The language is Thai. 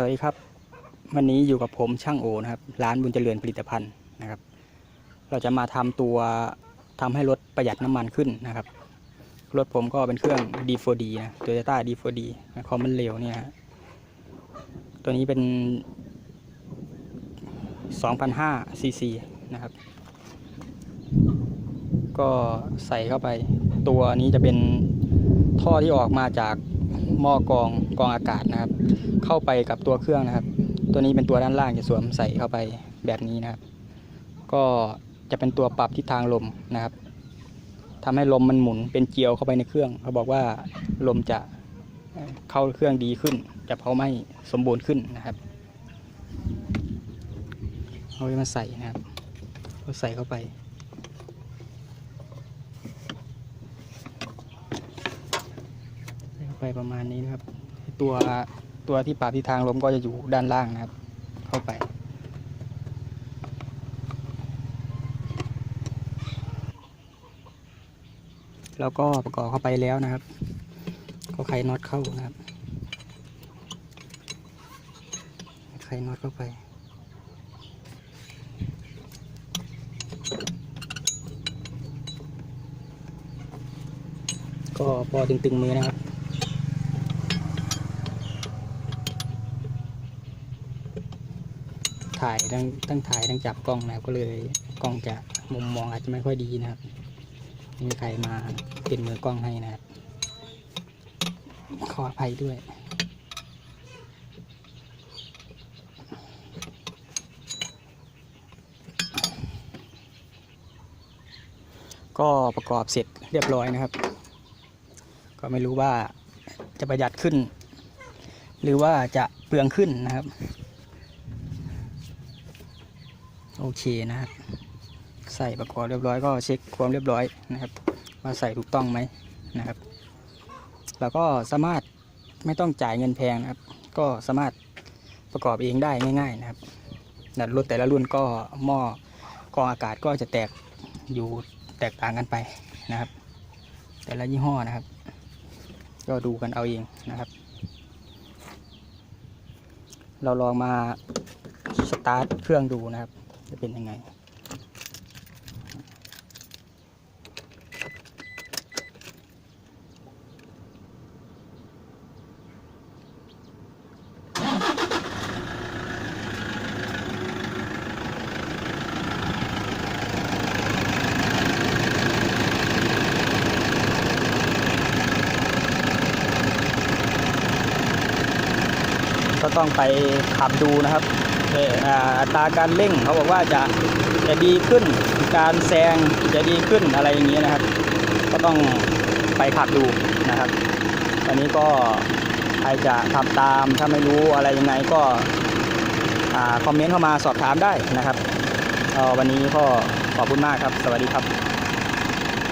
สวัสดีครับ วันนี้อยู่กับผมช่างโอนะครับ ร้านบุญเจริญผลิตภัณฑ์นะครับ เราจะมาทำตัวทำให้รถประหยัดน้ำมันขึ้นนะครับ รถผมก็เป็นเครื่อง D4D นะ Toyota D4D คอมมันเร็วเนี่ยฮะตัวนี้เป็น 2,500 cc นะครับ ก็ใส่เข้าไป ตัวนี้จะเป็นท่อที่ออกมาจาก หม้อกองกองอากาศนะครับ เข้าไปกับตัวเครื่องนะครับ ตัวนี้เป็นตัวด้านล่างจะสวมใส่เข้าไปแบบนี้นะครับ ก็จะเป็นตัวปรับทิศทางลมนะครับทำให้ลมมันหมุนเป็นเกลียวเข้าไปในเครื่อง เขาบอกว่าลมจะเข้าเครื่องดีขึ้น จะเผาไหม้สมบูรณ์ขึ้นนะครับเอาไปมาใส่นะครับก็ใส่เข้าไป ใส่เข้า ไปประมาณนี้นะครับ ตัวตัวที่ปรับทิศทางลมก็จะอยู่ด้านล่างนะครับ เข้าไป แล้วก็ประกอบเข้าไปแล้วนะครับ ก็ไขน็อตเข้านะครับไขน็อตเข้าไปก็พอตึงๆมือนะครับ ถ่ายทั้งทั้งถ่ายทั้งจับกล้องนะครับก็เลยกล้องจะมุมมองอาจจะไม่ค่อยดีนะครับไม่มีใครมาเป็นมือกล้องให้นะครับขออภัยด้วยก็ประกอบเสร็จเรียบร้อยนะครับ ก็ไม่รู้ว่าจะประหยัดขึ้น หรือว่าจะเปลืองขึ้นนะครับ โอเคนะครับใส่ประกอบเรียบร้อยก็เช็คความเรียบร้อยนะครับว่าใส่ถูกต้องไหมนะครับ แล้วก็สามารถไม่ต้องจ่ายเงินแพงนะครับ ก็สามารถประกอบเองได้ง่าย ๆ นะครับแต่รถแต่ละรุ่นก็หม้อกรองอากาศก็จะแตกอยู่แตกต่างกันไปนะครับ แต่ละยี่ห้อนะครับ ก็ดูกันเอาเองนะครับ เราลองมาสตาร์ทเครื่องดูนะครับ จะเป็นยังไงก็ต้องไปขับดูนะครับ อัตราการเร่งเขาบอกว่าจะจะดีขึ้นการแซงจะดีขึ้นอะไรอย่างเงี้ยนะครับ ก็ต้องไปขับดูนะครับตอนนี้ก็ใครจะทำตามถ้าไม่รู้อะไรยังไงก็คอมเมนต์เข้ามาสอบถามได้นะครับวันนี้ก็ขอบคุณมากครับ สวัสดีครับ